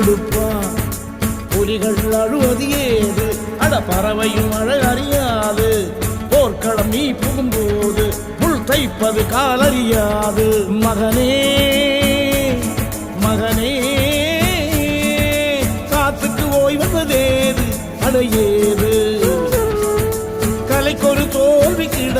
கொடுப்பான். புலிகள் அழுவது ஏது? அட பறவையும் அழகறியாது போர்க்களம் நீ புகும்போது முள் தைப்பது காலறியாது மகனே மகனே காத்துக்கு ஓய்வதேது அடையேது. கலைக்கொரு தோல்வி கிட